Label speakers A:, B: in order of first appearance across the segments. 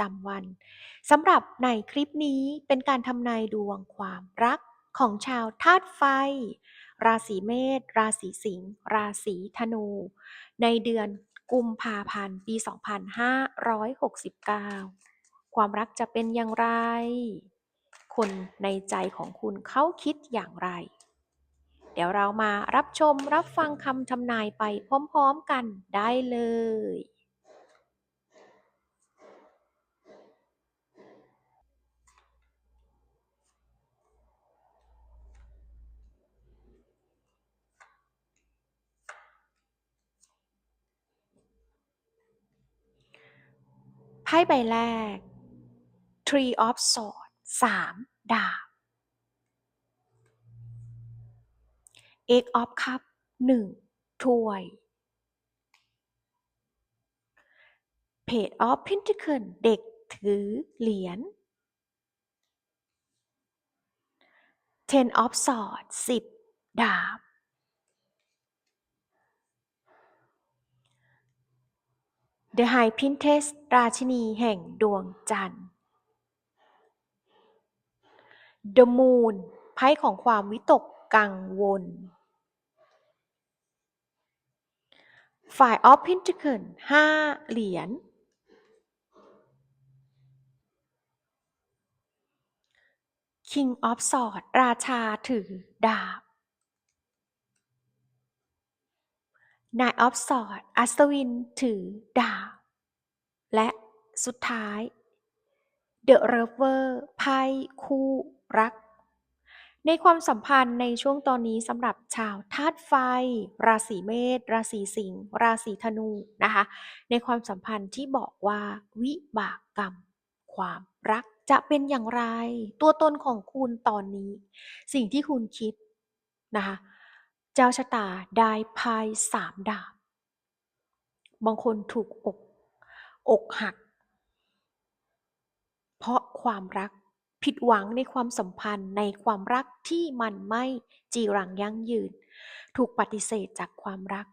A: จำวันสำหรับในคลิปนี้เป็นการทำนายดวงความรักของชาวธาตุไฟ ราศีเมษ ราศีสิงห์ ราศีธนู ในเดือนกุมภาพันธ์ ปี 2569 ความรักจะเป็นอย่างไร คนในใจของคุณเขาคิดอย่างไร เดี๋ยวเรามารับชมรับฟังคำทำนายไปพร้อมๆกันได้เลยไพ่ใบแรก Tree of Swords สามดาบ Eight of Cup หนึ่งถ้วย Page of Pentacle เด็กถือเหรียญ Ten of Swords สิบดาบ เดอะไฮพินเทสราชินีแห่งดวงจันทร์ The Moon ไพ่ของความวิตกกังวล ฝ่ายออฟพินเทิเคิลห้าเหรียญคิงออฟสอดราชาถือดาบ Nine of Swords อัศวินถือดาบและสุดท้าย The Lover ไพ่คู่รัก ในความสัมพันธ์ในช่วงตอนนี้สำหรับชาวธาตุไฟ ราศีเมษราศีสิงห์ราศีธนูนะคะ ในความสัมพันธ์ที่บอกว่าวิบากกรรม ความรักจะเป็นอย่างไร ตัวตนของคุณตอนนี้ สิ่งที่คุณคิดนะคะ จ้าชะตาได้ไพ่สามดาบ บางคนถูกอก อกหัก เพราะความรักผิดหวังในความสัมพันธ์ในความรักที่มันไม่จีรังยั่งยืน ถูกปฏิเสธจากความรัก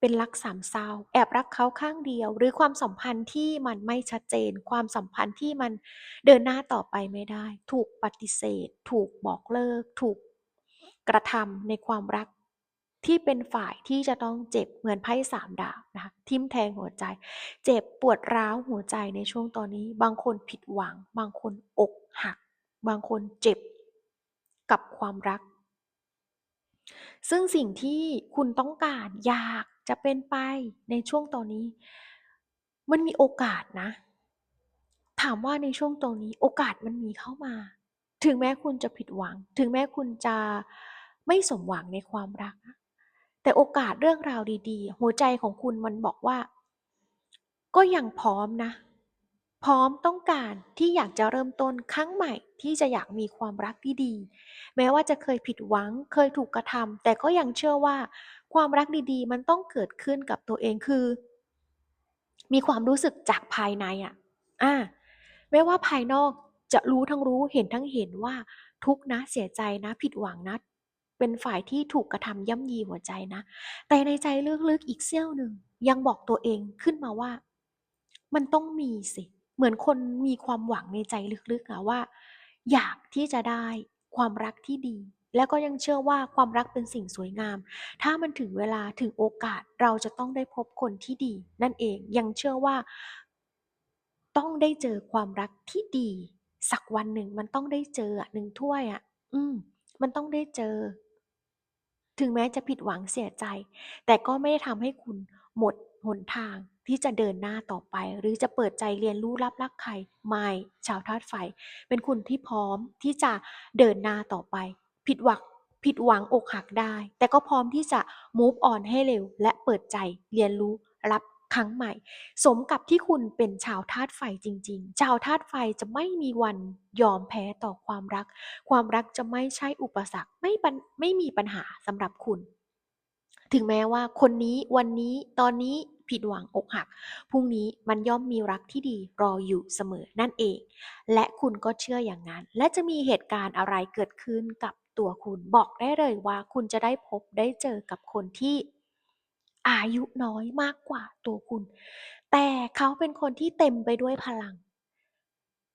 A: เป็นรักสามเศร้า แอบรักเขาข้างเดียว หรือความสัมพันธ์ที่มันไม่ชัดเจน ความสัมพันธ์ที่มันเดินหน้าต่อไปไม่ได้ ถูกปฏิเสธ ถูกบอกเลิก ถูกกระทำในความรัก ที่เป็นฝ่ายที่จะต้องเจ็บเหมือนไพ่สามดาบนะคะทิ่มแทงหัวใจ เจ็บปวดร้าวหัวใจในช่วงตอนนี้ บางคนผิดหวัง บางคนอกหัก บางคนเจ็บกับความรัก ซึ่งสิ่งที่คุณต้องการอยากจะเป็นไปในช่วงตอนนี้ มันมีโอกาสนะ ถามว่าในช่วงตรงนี้โอกาสมันมีเข้ามา ถึงแม้คุณจะผิดหวัง ถึงแม้คุณจะไม่สมหวังในความรัก แต่โอกาสเรื่องราวดีๆ หัวใจของคุณมันบอกว่า ก็ยังพร้อมนะ พร้อมต้องการที่อยากจะเริ่มต้นครั้งใหม่ที่จะอยากมีความรักที่ดี แม้ว่าจะเคยผิดหวังเคยถูกกระทำแต่ก็ยังเชื่อว่า ความรักดีๆ มันต้องเกิดขึ้นกับตัวเองคือ มีความรู้สึกจากภายในอะอะแม้ว่าภายนอกจะรู้ทั้งรู้เห็นทั้งเห็นว่าทุกนะเสียใจนะ ผิดหวังนะ เป็นฝ่ายที่ถูกกระทำย่ำยีหัวใจนะ แต่ในใจลึกๆอีกเสี้ยวหนึ่งยังบอกตัวเองขึ้นมาว่า มันต้องมีสิ เหมือนคนมีความหวังในใจลึกๆอะว่า อยากที่จะได้ความรักที่ดี แล้วก็ยังเชื่อว่าความรักเป็นสิ่งสวยงาม ถ้ามันถึงเวลาถึงโอกาสเราจะต้องได้พบคนที่ดี นั่นเองยังเชื่อว่า ต้องได้เจอความรักที่ดี สักวันหนึ่งมันต้องได้เจอหนึ่งถ้วยอะอืม มันต้องได้เจอ ถึงแม้จะผิดหวังเสียใจ แต่ก็ไม่ได้ทำให้คุณหมดหนทางที่จะเดินหน้าต่อไป หรือจะเปิดใจเรียนรู้รับรักใครไม่ชาวธาตุไฟ เป็นคุณที่พร้อมที่จะเดินหน้าต่อไป ผิดหวังผิดหวังอกหักได้ แต่ก็พร้อมที่จะ move on ให้เร็ว และเปิดใจเรียนรู้รับ ครั้งใหม่ สมกับที่คุณเป็นชาวธาตุไฟจริง ๆ ชาวธาตุไฟจะไม่มีวันยอมแพ้ต่อความรัก ความรักจะไม่ใช่อุปสรรคไม่ไม่มีปัญหาสำหรับคุณ ถึงแม้ว่าคนนี้วันนี้ตอนนี้ผิดหวังอกหัก พรุ่งนี้มันย่อมมีรักที่ดีรออยู่เสมอนั่นเอง และคุณก็เชื่ออย่างนั้น และจะมีเหตุการณ์อะไรเกิดขึ้นกับตัวคุณ บอกได้เลยว่าคุณจะได้พบได้เจอกับคนที่ อายุน้อยมากกว่าตัวคุณ แต่เขาเป็นคนที่เต็มไปด้วยพลัง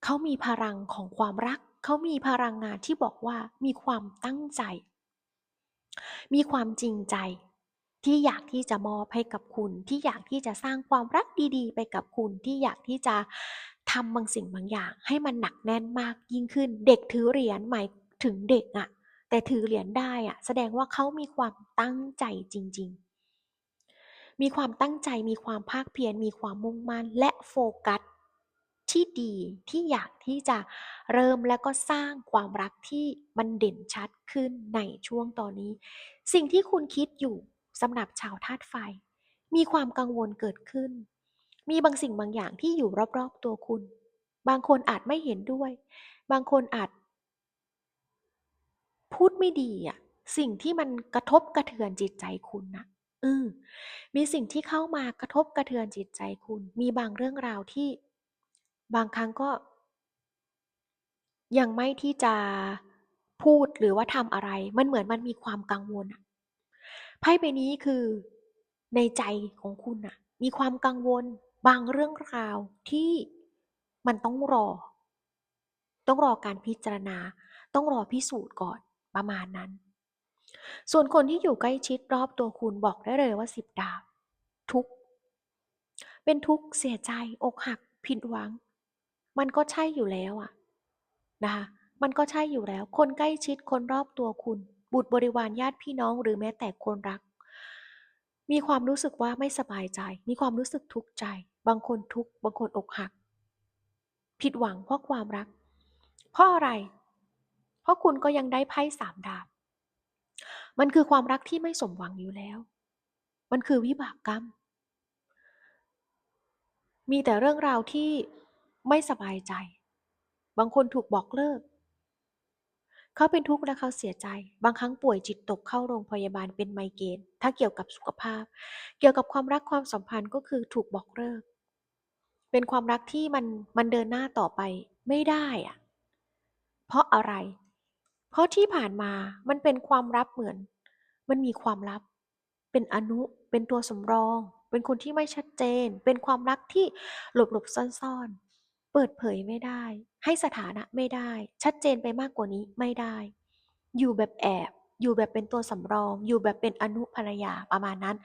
A: เขามีพลังของความรัก เขามีพลังงานที่บอกว่ามีความตั้งใจ มีความจริงใจที่อยากที่จะมอบให้กับคุณ ที่อยากที่จะสร้างความรักดีๆ ไปกับคุณ ที่อยากที่จะทำบางสิ่งบางอย่าง ให้มันหนักแน่นมากยิ่งขึ้น เด็กถือเหรียญหมายถึงเด็กอะแต่ถือเหรียญได้อะแสดงว่าเขามีความตั้งใจจริง ๆ มีความตั้งใจมีความภาคเพียรมีความมุ่งมั่นและโฟกัสที่ดีที่อยากที่จะเริ่มแล้วก็สร้างความรักที่มันเด่นชัดขึ้นในช่วงตอนนี้ สิ่งที่คุณคิดอยู่สำหรับชาวธาตุไฟ มีความกังวลเกิดขึ้น มีบางสิ่งบางอย่างที่อยู่รอบๆตัวคุณ บางคนอาจไม่เห็นด้วย บางคนอาจ พูดไม่ดีอะสิ่งที่มันกระทบกระเทือนจิตใจคุณน่ะ เออมีสิ่งที่เข้ามากระทบกระเทือนจิตใจคุณ มีบางเรื่องราวที่บางครั้งก็ ยังไม่ที่จะพูดหรือว่าทำอะไร มันเหมือนมันมีความกังวลอะไพ่ใบนี้คือในใจของคุณน่ะมีความกังวลบางเรื่องราวที่มันต้องรอ ต้องรอการพิจารณา ต้องรอพิสูจน์ก่อนประมาณนั้น ส่วนคนที่อยู่ใกล้ชิดรอบตัวคุณบอกได้เลยว่า10ดาบทุก เป็นทุกเสียใจ อกหัก ผิดหวัง มันก็ใช่อยู่แล้วอะนะคะมันก็ใช่อยู่แล้ว คนใกล้ชิดคนรอบตัวคุณ บุตรบริวารญาติพี่น้องหรือแม้แต่คนรัก มีความรู้สึกว่าไม่สบายใจ มีความรู้สึกทุกข์ใจ บางคนทุกข์บางคนอกหัก ผิดหวังเพราะความรัก เพราะอะไร?เพราะคุณก็ยังได้ไพ่3ดาบ มันคือความรักที่ไม่สมหวังอยู่แล้ว มันคือวิบากกรรม มีแต่เรื่องราวที่ไม่สบายใจ บางคนถูกบอกเลิก เขาเป็นทุกข์และเขาเสียใจ บางครั้งป่วยจิตตกเข้าโรงพยาบาลเป็นไมเกรน ถ้าเกี่ยวกับสุขภาพ เกี่ยวกับความรักความสัมพันธ์ก็คือถูกบอกเลิก เป็นความรักที่มันมันเดินหน้าต่อไปไม่ได้อะเพราะอะไร? เพราะที่ผ่านมามันเป็นความลับเหมือน มันมีความลับ เป็นอนุ เป็นตัวสำรอง เป็นคนที่ไม่ชัดเจน เป็นความรักที่หลบๆซ่อนๆ เปิดเผยไม่ได้ ให้สถานะไม่ได้ ชัดเจนไปมากกว่านี้ไม่ได้ อยู่แบบแอบ อยู่แบบเป็นตัวสำรอง อยู่แบบเป็นอนุภรรยาประมาณนั้น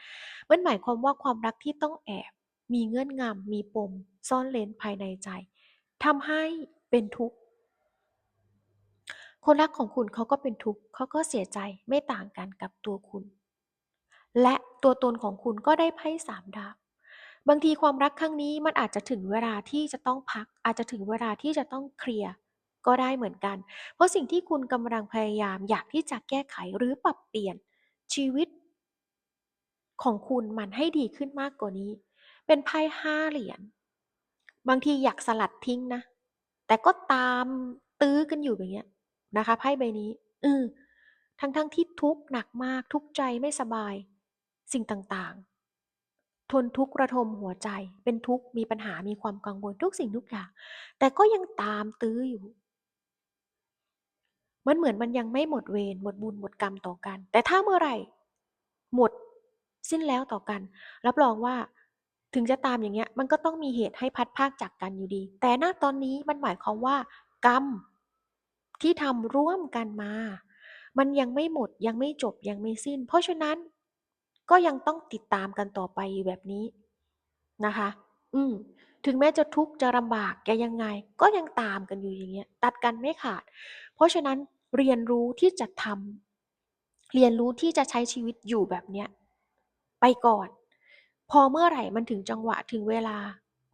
A: มันหมายความว่าความรักที่ต้องแอบ มีเงื่อนงำมีปม ซ่อนเร้นภายในใจทำให้เป็นทุกข์ คนรักของคุณเขาก็เป็นทุกข์เขาก็เสียใจไม่ต่างกันกับตัวคุณ และตัวตนของคุณก็ได้ไพ่3ดาบบางทีความรักครั้งนี้มันอาจจะถึงเวลาที่จะต้องพัก อาจจะถึงเวลาที่จะต้องเคลียร์ก็ได้เหมือนกัน เพราะสิ่งที่คุณกำลังพยายามอยากที่จะแก้ไขหรือปรับเปลี่ยนชีวิต ของคุณมันให้ดีขึ้นมากกว่านี้ เป็นไพ่5เหรียญบางทีอยากสลัดทิ้งนะ แต่ก็ตามตื้อกันอยู่อย่างเงี้ย นะคะไพ่ใบนี้เออทั้งๆที่ทุกข์หนักมากทุกข์ใจไม่สบาย สิ่งต่างๆ ทนทุกข์ระทมหัวใจ เป็นทุกข์มีปัญหามีความกังวลทุกสิ่งทุกอย่าง แต่ก็ยังตามตื้ออยู่ มันเหมือนมันยังไม่หมดเวรหมดบุญหมดกรรมต่อกัน แต่ถ้าเมื่อไหร่ หมดสิ้นแล้วต่อกัน รับรองว่าถึงจะตามอย่างเงี้ย มันก็ต้องมีเหตุให้พัดพากจากกันอยู่ดี แต่ณตอนนี้มันหมายความว่ากรรม ที่ทำร่วมกันมา มันยังไม่หมดยังไม่จบยังไม่สิ้น เพราะฉะนั้นก็ยังต้องติดตามกันต่อไปแบบนี้นะคะ อืม ถึงแม้จะทุกข์จะลำบากจะยังไง ก็ยังตามกันอยู่อย่างเงี้ย ตัดกันไม่ขาด เพราะฉะนั้นเรียนรู้ที่จะทำเรียนรู้ที่จะใช้ชีวิตอยู่แบบเนี้ยไปก่อน พอเมื่อไหร่มันถึงจังหวะถึงเวลา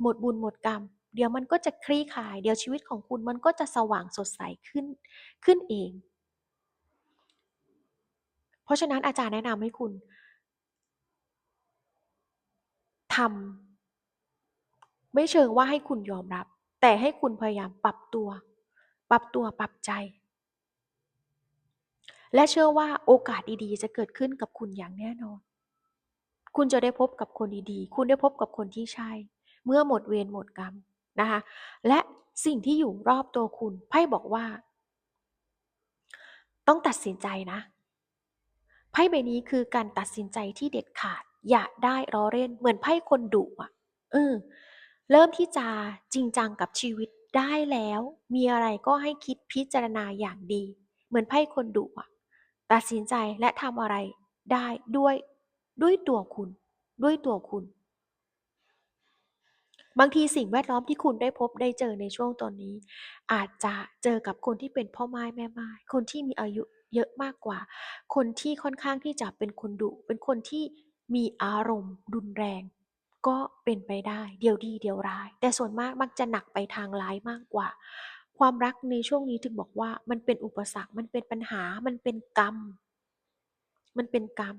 A: หมดบุญหมดกรรม เดี๋ยวมันก็จะคลี่คลาย เดี๋ยวชีวิตของคุณมันก็จะสว่างสดใสขึ้นขึ้นเอง เพราะฉะนั้นอาจารย์แนะนำให้คุณทำไม่เชิงว่าให้คุณยอมรับ แต่ให้คุณพยายามปรับตัว ปรับตัวปรับใจ และเชื่อว่าโอกาสดีๆ จะเกิดขึ้นกับคุณอย่างแน่นอน คุณจะได้พบกับคนดีๆ คุณได้พบกับคนที่ใช่ เมื่อหมดเวรหมดกรรม นะคะและสิ่งที่อยู่รอบตัวคุณไพ่บอกว่า ต้องตัดสินใจนะไพ่ใบนี้คือการตัดสินใจที่เด็ดขาด อย่าได้ล้อเล่นเหมือนไพ่คนดุอะเออเริ่มที่จะจริงจังกับชีวิตได้แล้ว มีอะไรก็ให้คิดพิจารณาอย่างดี เหมือนไพ่คนดุอะ ตัดสินใจและทำอะไรได้ด้วยด้วยตัวคุณ ด้วยตัวคุณ บางทีสิ่งแวดล้อมที่คุณได้พบได้เจอในช่วงตอนนี้ อาจจะเจอกับคนที่เป็นพ่อไม้แม่ไม้คนที่มีอายุเยอะมากกว่า คนที่ค่อนข้างที่จะเป็นคนดุ เป็นคนที่มีอารมณ์รุนแรง ก็เป็นไปได้ เดี๋ยวดีเดี๋ยวร้าย แต่ส่วนมากมักจะหนักไปทางร้ายมากกว่า ความรักในช่วงนี้ถึงบอกว่ามันเป็นอุปสรรค มันเป็นปัญหา มันเป็นกรรม มันเป็นกรรม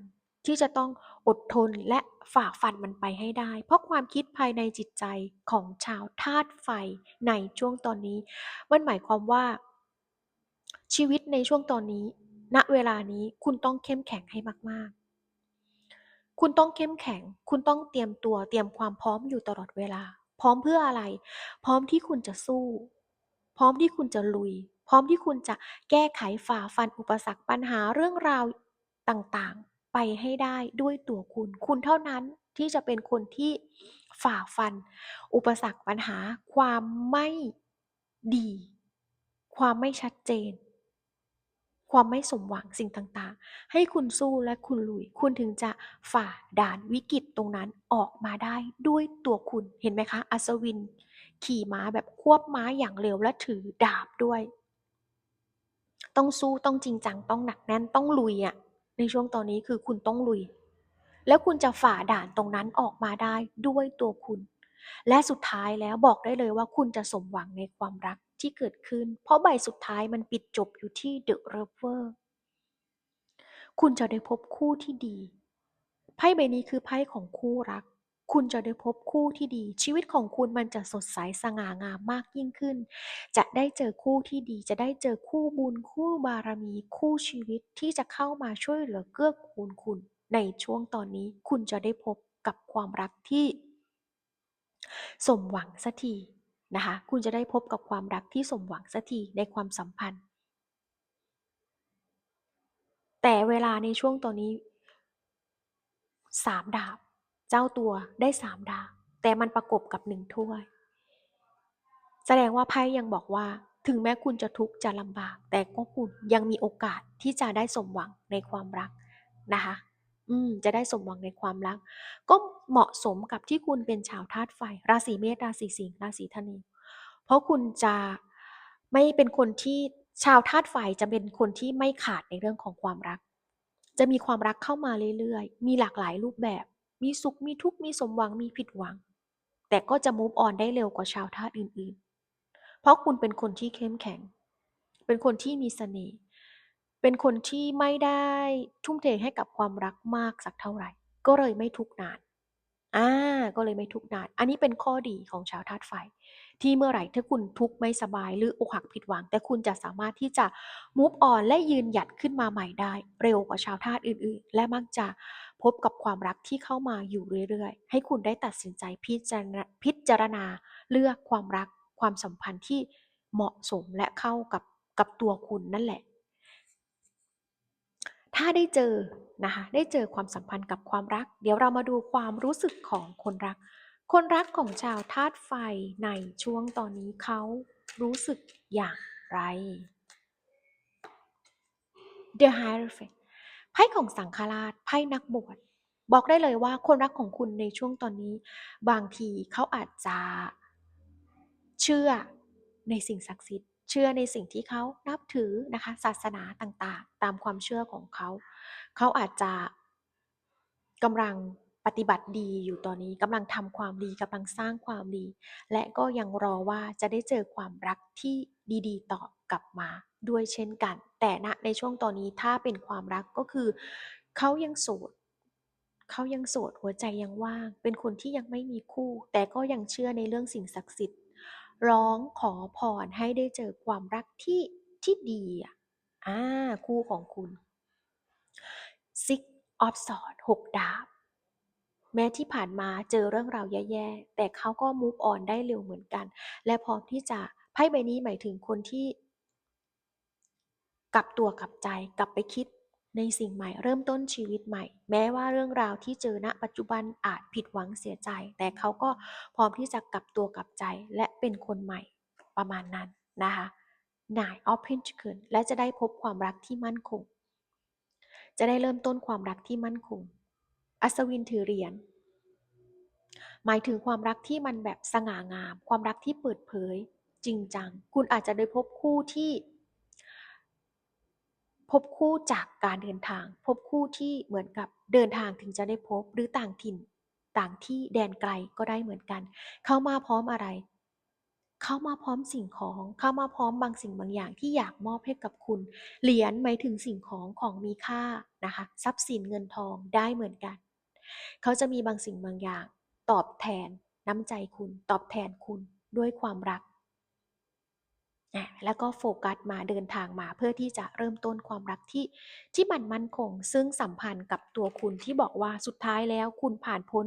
A: ที่จะต้องอดทนและฝ่าฟันมันไปให้ได้ เพราะความคิดภายในจิตใจของชาวธาตุไฟในช่วงตอนนี้ มันหมายความว่า ชีวิตในช่วงตอนนี้ ณเวลานี้คุณต้องเข้มแข็งให้มาก ๆ คุณต้องเข้มแข็ง คุณต้องเตรียมตัวเตรียมความพร้อมอยู่ตลอดเวลา พร้อมเพื่ออะไร พร้อมที่คุณจะสู้ พร้อมที่คุณจะลุย พร้อมที่คุณจะแก้ไขฝ่าฟันอุปสรรคปัญหาเรื่องราวต่างๆ ไปให้ได้ด้วยตัวคุณ คุณเท่านั้นที่จะเป็นคนที่ฝ่าฟัน อุปสรรคปัญหา ความไม่ดี ความไม่ชัดเจน ความไม่สมหวังสิ่งต่างๆ ให้คุณสู้และคุณลุย คุณถึงจะฝ่าด่านวิกฤตตรงนั้นออกมาได้ด้วยตัวคุณเห็นไหมคะ อัศวิน ขี่ม้าแบบควบม้าอย่างเร็วและถือดาบด้วย ต้องสู้ต้องจริงจังต้องหนักแน่นต้องลุยอะ่ะ ในช่วงตอนนี้คือคุณต้องลุย แล้วคุณจะฝ่าด่านตรงนั้นออกมาได้ด้วยตัวคุณ และสุดท้ายแล้วบอกได้เลยว่าคุณจะสมหวังในความรักที่เกิดขึ้น เพราะใบสุดท้ายมันปิดจบอยู่ที่ The Lover คุณจะได้พบคู่ที่ดี ไพ่ใบนี้คือไพ่ของคู่รัก คุณจะได้พบคู่ที่ดี ชีวิตของคุณมันจะสดใสสง่างามมากยิ่งขึ้น จะได้เจอคู่ที่ดี จะได้เจอคู่บุญคู่บารมีคู่ชีวิตที่จะเข้ามาช่วยเหลือเกื้อกูลคุณ ในช่วงตอนนี้คุณจะได้พบกับความรักที่ สมหวังสักทีนะคะ คุณจะได้พบกับความรักที่สมหวังสักทีในความสัมพันธ์ แต่เวลาในช่วงตอนนี้สามดาบ เจ้าตัวได้สามดาบแต่มันประกบกับหนึ่งถ้วย แสดงว่าไพ่ยังบอกว่า ถึงแม้คุณจะทุกข์จะลำบาก แต่ก็คุณยังมีโอกาสที่จะได้สมหวังในความรักนะคะ อืม จะได้สมหวังในความรัก ก็เหมาะสมกับที่คุณเป็นชาวธาตุไฟ ราศีเมษราศีสิงห์ราศีธนูเพราะคุณจะไม่เป็นคนที่ชาวธาตุไฟจะเป็นคนที่ไม่ขาดในเรื่องของความรัก จะมีความรักเข้ามาเรื่อยๆ มีหลากหลายรูปแบบ มีสุขมีทุกข์มีสมหวังมีผิดหวัง แต่ก็จะมูฟออนได้เร็วกว่าชาวธาตุอื่นๆ เพราะคุณเป็นคนที่เข้มแข็ง เป็นคนที่มีเสน่ห์เป็นคนที่ไม่ได้ทุ่มเทให้กับความรักมากสักเท่าไหร่ ก็เลยไม่ทุกข์นาน อ่าก็เลยไม่ทุกข์นาน อันนี้เป็นข้อดีของชาวธาตุไฟ ที่เมื่อไหร่ถ้าคุณทุกข์ไม่สบายหรืออกหักผิดหวัง แต่คุณจะสามารถที่จะมูฟออนและยืนหยัดขึ้นมาใหม่ได้ เร็วกว่าชาวธาตุอื่นๆ และมักจะพบกับความรักที่เข้ามาอยู่เรื่อยๆ ให้คุณได้ตัดสินใจพิจารณาพิจารณาเลือกความรักความสัมพันธ์ที่เหมาะสมและเข้ากับกับตัวคุณนั่นแหละ ถ้าได้เจอนะคะได้เจอความสัมพันธ์กับความรัก เดี๋ยวเรามาดูความรู้สึกของคนรัก คนรักของชาวธาตุไฟในช่วงตอนนี้เขารู้สึกอย่างไร The Hierophant ไพ่ของสังฆราชไพ่นักบวชบอกได้เลยว่าคนรักของคุณในช่วงตอนนี้ บางทีเขาอาจจะเชื่อในสิ่งศักดิ์สิทธิ์ ชื่อในสิ่งที่เขานับถือนะคะศาสนาต่างๆ ตามความเชื่อของเขา เขาอาจจะกำลังปฏิบัติดีอยู่ตอนนี้กำลังทำความดีกำลังสร้างความดี และก็ยังรอว่าจะได้เจอความรักที่ดีๆ ต่อกลับมาด้วยเช่นกัน แต่ณในช่วงตอนนี้ถ้าเป็นความรักก็คือเขายังโสดเขายังโสดหัวใจยังว่าง เป็นคนที่ยังไม่มีคู่ แต่ก็ยังเชื่อในเรื่องสิ่งศักดิ์สิทธิ์ ร้องขอพรให้ได้เจอความรักที่ที่ดีอะอ่าคู่ของคุณ Six of Swords หกดาบ แม้ที่ผ่านมาเจอเรื่องราวแย่ๆ แต่เขาก็ move on ได้เร็วเหมือนกัน และพร้อมที่จะไพ่ใบนี้หมายถึงคนที่กลับตัวกลับใจกลับไปคิด ในสิ่งใหม่เริ่มต้นชีวิตใหม่ แม้ว่าเรื่องราวที่เจอณปัจจุบันอาจผิดหวังเสียใจ แต่เขาก็พร้อมที่จะกลับตัวกลับใจและเป็นคนใหม่ประมาณนั้นนะคะ Nine of Pentacles และจะได้พบความรักที่มั่นคง จะได้เริ่มต้นความรักที่มั่นคง อัศวินถือเหรียญหมายถึงความรักที่มันแบบสง่างาม ความรักที่เปิดเผย จริงจัง คุณอาจจะได้พบคู่ที่ พบคู่จากการเดินทาง พบคู่ที่เหมือนกับเดินทางถึงจะได้พบหรือต่างถิ่น ต่างที่แดนไกลก็ได้เหมือนกัน เข้ามาพร้อมอะไร เข้ามาพร้อมสิ่งของ เข้ามาพร้อมบางสิ่งบางอย่างที่อยากมอบให้กับคุณ เหรียญหมายถึงสิ่งของของมีค่านะคะ ทรัพย์สินเงินทองได้เหมือนกัน เขาจะมีบางสิ่งบางอย่าง ตอบแทนน้ำใจคุณ ตอบแทนคุณด้วยความรัก แล้วก็โฟกัสมาเดินทางมาเพื่อที่จะเริ่มต้นความรักที่ที่มันมั่นคง ซึ่งสัมพันธ์กับตัวคุณที่บอกว่าสุดท้ายแล้วคุณผ่านพ้น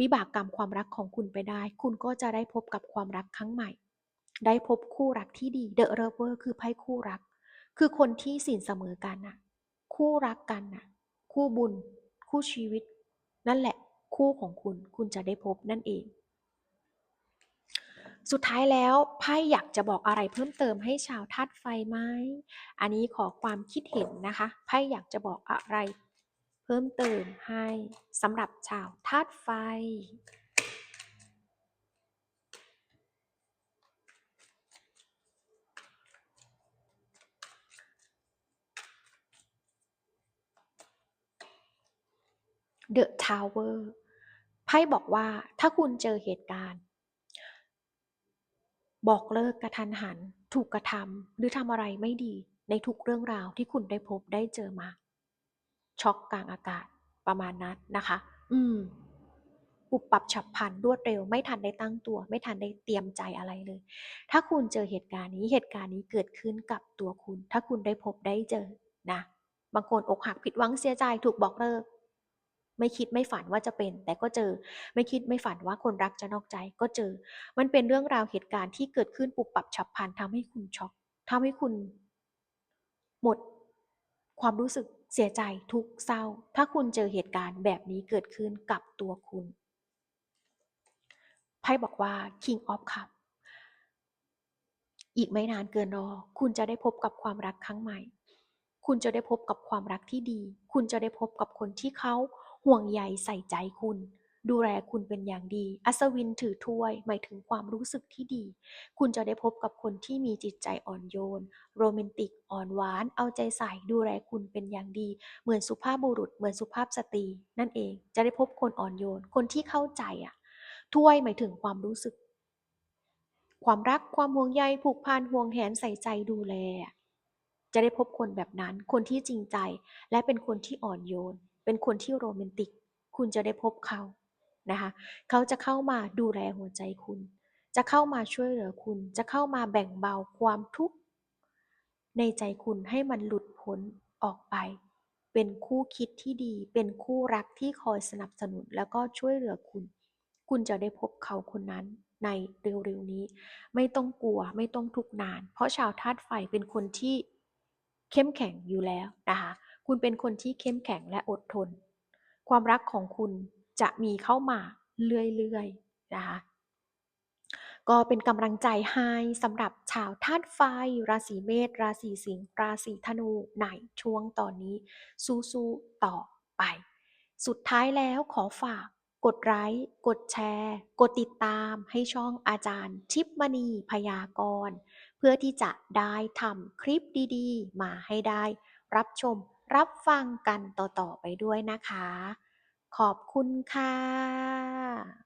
A: วิบากกรรมความรักของคุณไปได้ คุณก็จะได้พบกับความรักครั้งใหม่ ได้พบคู่รักที่ดี The Lover คือไพ่คู่รัก คือคนที่สินเสมอกันน่ะคู่รักกันน่ะคู่บุญ คู่ชีวิต นั่นแหละคู่ของคุณคุณจะได้พบนั่นเอง สุดท้ายแล้วไพ่อยากจะบอกอะไรเพิ่มเติมให้ชาวธาตุไฟไหมอันนี้ขอความคิดเห็นนะคะไพ่อยากจะบอกอะไร เพิ่มเติมให้สำหรับชาวธาตุไฟ The Tower ไพ่บอกว่าถ้าคุณเจอเหตุการณ์ บอกเลิกกระทันหัน ถูกกระทำหรือทำอะไรไม่ดีในทุกเรื่องราวที่คุณได้พบได้เจอมา ช็อกกลางอากาศประมาณนั้นนะคะ อืมปุบปับฉับพลันรวดเร็ว ไม่ทันได้ตั้งตัว ไม่ทันได้เตรียมใจอะไรเลย ถ้าคุณเจอเหตุการณ์นี้เหตุการณ์นี้เกิดขึ้นกับตัวคุณ ถ้าคุณได้พบได้เจอนะ บางคนอกหักผิดหวังเสียใจถูกบอกเลิก ไม่คิดไม่ฝันว่าจะเป็น แต่ก็เจอ ไม่คิดไม่ฝันว่าคนรักจะนอกใจก็เจอ มันเป็นเรื่องราวเหตุการณ์ที่เกิดขึ้นปุบปับฉับพลันทำให้คุณช็อกทำให้คุณ หมด ความรู้สึกเสียใจทุกเศร้า ถ้าคุณเจอเหตุการณ์แบบนี้เกิดขึ้นกับตัวคุณไพ่บอกว่า King of Cup อีกไม่นานเกินรอ คุณจะได้พบกับความรักครั้งใหม่ คุณจะได้พบกับความรักที่ดี คุณจะได้พบกับคนที่เขา ห่วงใยใส่ใจคุณ ดูแลคุณเป็นอย่างดี อัศวินถือถ้วย หมายถึงความรู้สึกที่ดี คุณจะได้พบกับคนที่มีจิตใจอ่อนโยน โรแมนติก อ่อนหวาน เอาใจใส่ ดูแลคุณเป็นอย่างดี เหมือนสุภาพบุรุษ เหมือนสุภาพสตรี นั่นเอง จะได้พบคนอ่อนโยน คนที่เข้าใจอะ ถ้วยหมายถึงความรู้สึก ความรัก ความห่วงใย ผูกพัน ห่วงแหน ใส่ใจ ดูแลจะได้พบคนแบบนั้น คนที่จริงใจ และเป็นคนที่อ่อนโยน เป็นคนที่โรแมนติก คุณจะได้พบเขานะคะ เขาจะเข้ามาดูแลหัวใจคุณ จะเข้ามาช่วยเหลือคุณ จะเข้ามาแบ่งเบาความทุกข์ในใจคุณให้มันหลุดพ้นออกไป เป็นคู่คิดที่ดี เป็นคู่รักที่คอยสนับสนุนแล้วก็ช่วยเหลือคุณ คุณจะได้พบเขาคนนั้นในเร็วๆนี้ ไม่ต้องกลัวไม่ต้องทุกข์นาน เพราะชาวธาตุไฟเป็นคนที่เข้มแข็งอยู่แล้วนะคะ คุณเป็นคนที่เข้มแข็งและอดทน ความรักของคุณจะมีเข้ามาเรื่อยๆนะคะก็เป็นกำลังใจให้สำหรับชาวธาตุไฟ ราศีเมษราศีสิงห์ราศีธนูในช่วงตอนนี้ สู้ๆต่อไป สุดท้ายแล้วขอฝาก กดไลค์กดแชร์ กดติดตามให้ช่องอาจารย์ทิพมณีพยากรณ์เพื่อที่จะได้ทำคลิปดีๆ มาให้ได้รับชม รับฟังกันต่อ ๆ ไปด้วยนะคะ ขอบคุณค่ะ